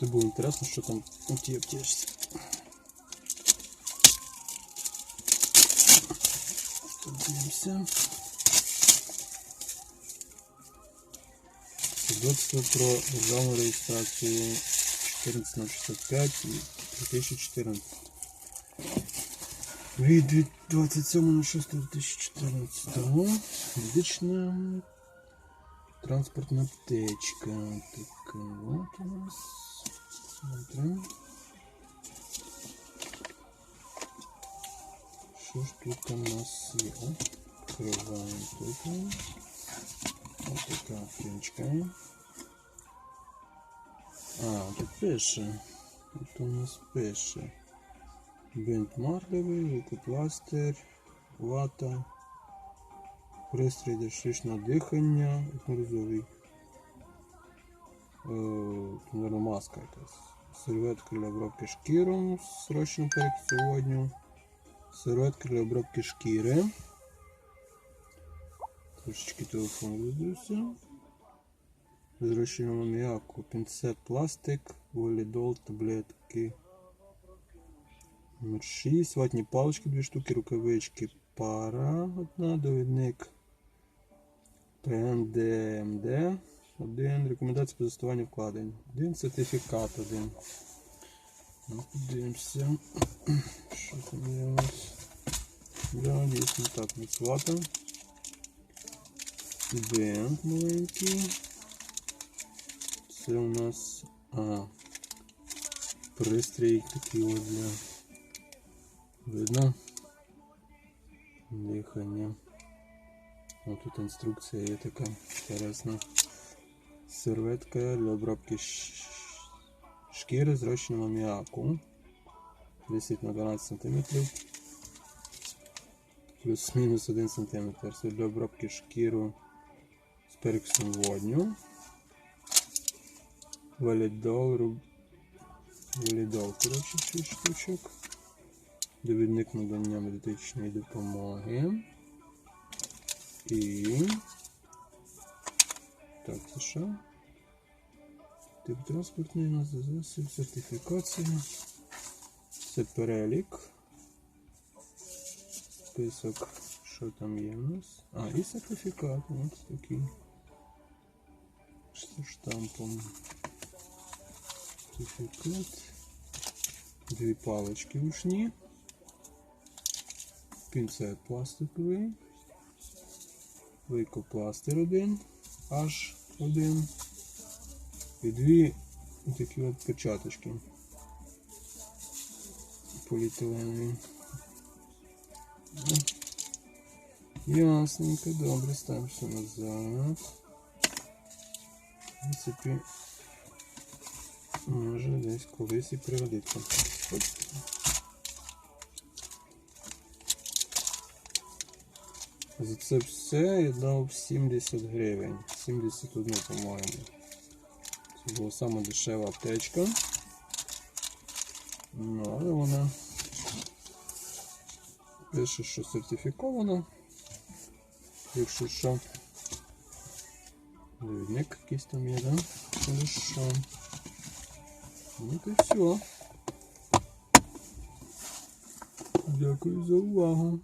Просто було інтересно, що там у тій аптечці. Подивимося. Свідоцтво про державну реєстрацію 14.65 і 2014. Від 27.06.2014. Медична транспортна аптечка. Так, вот у нас. Смотрим. Що ж тут у нас є? Открываем тут. Ось така аптечка. А, тут пише. Тут у нас пише. Бинт марлевий, лейкопластир, вата, пристрій для штучного дихання, одноразовий. Е, наверное, маска якась. Серветка для обробки шкіру, срочно перед сьогодні. Серветка для обробки шкіри. Трошечки телефон видався. З розчином аміаку, пінцет, пластик, валідол, таблетки. Номер 6. Ватні палички, 2 штуки, рукавички, пара, одна, довідник. ПНДМД. Один. Рекомендація по застосуванню вкладень. Один сертифікат один. Ну, подивимося. Що там є у нас? Да, дійсно так, міцвата. Бент маленький. Це у нас. А. Пристрій такий от для. Видно? Дихання. О, тут інструкція є така інтересна. Серветка для обробки шкіри з розчином аміаку. 10 на 12 см. Плюс-мінус 1 см. Це для обробки шкіру з перекисом водню. Валідол, руб... Валідол, коротше, 6 штучок. Довідник надання медичної допомоги. І. Так, це що? Тип транспортний у нас засіб, сертифікація. Це перелік. Список, що там є у нас. А, і сертифікат. Ось такий. З штампом. Сертифікат. Дві палички ушні. Пінцет пластиковий. Лейкопластир один. Аж один. І дві такі от перчаточки. Поліетиленові. Ясненько, добре, ставимо все назад. В принципі, може десь колись і пригодиться. За це все я дав 70 гривень. 71, по-моєму. Це була сама дешева аптечка. Ну, але вона пише, що сертифікована. Якщо що. Довідник якийсь там є, да? Хорошо. Ну то все. Дякую за увагу.